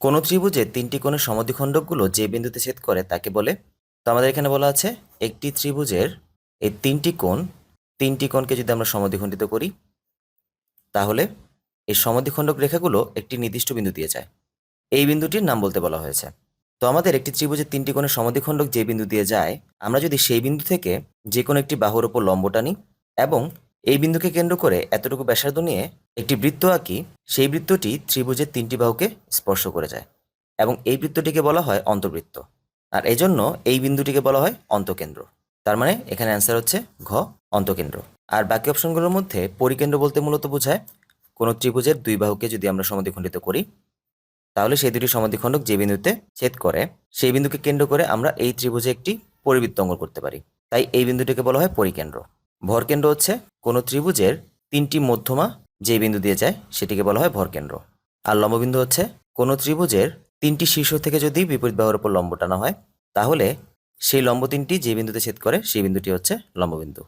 কোনো ত্রিভুজে তিনটি কোণের সমদ্বিখণ্ডকগুলো যে বিন্দুতে ছেদ করে তাকে বলে, তো আমাদের এখানে বলা আছে একটি ত্রিভুজের এই তিনটি কোণ, তিনটি কোণকে যদি আমরা সমদ্বিখণ্ডিত করি, তাহলে এই সমদ্বিখণ্ডক রেখাগুলো একটি নির্দিষ্ট বিন্দু দিয়ে যায়। এই বিন্দুটির নাম বলতে বলা হয়েছে। তো আমাদের একটি ত্রিভুজের তিনটি কোণের সমদ্বিখণ্ডক যে বিন্দু দিয়ে যায়, আমরা যদি সেই বিন্দু থেকে যে কোনো একটি বাহুর ওপর লম্ব টানি এবং এই বিন্দুকে কেন্দ্র করে এতটুকু ব্যাসার্ধ নিয়ে একটি বৃত্ত আঁকি সেই বৃত্তটি ত্রিভুজের তিনটি বাহুকে স্পর্শ করে যায় এবং এই বৃত্তটিকে বলা হয় অন্তর্বৃত্ত আর এজন্য এই বিন্দুটিকে বলা হয় অন্তকেন্দ্র। তার মানে এখানে অ্যান্সার হচ্ছে ঘ, অন্তকেন্দ্র। আর বাকি অপশনগুলোর মধ্যে পরিকেন্দ্র বলতে মূলত বোঝায় কোনো ত্রিভুজের দুই বাহুকে যদি আমরা সমাধিখণ্ডিত করি, তাহলে সেই দুটি সমাধিখণ্ডক যে বিন্দুতে ছেদ করে, সেই বিন্দুকে কেন্দ্র করে আমরা এই ত্রিভুজে একটি পরিবৃত্ত অঙ্কন করতে পারি। তাই এই বিন্দুটিকে বলা হয় পরিকেন্দ্র। ভরকেন্দ্র হচ্ছে কোনো ত্রিভুজের তিনটি মধ্যমা যে বিন্দু দিয়ে যায় সেটিকে বলা হয় ভরকেন্দ্র। আর লম্ববিন্দু হচ্ছে কোনো ত্রিভুজের তিনটি শীর্ষ থেকে যদি বিপরীত বাহুর উপর লম্ব টানা হয়, তাহলে সেই লম্ব তিনটি যে বিন্দুতে ছেদ করে সেই বিন্দুটি হচ্ছে লম্ববিন্দু।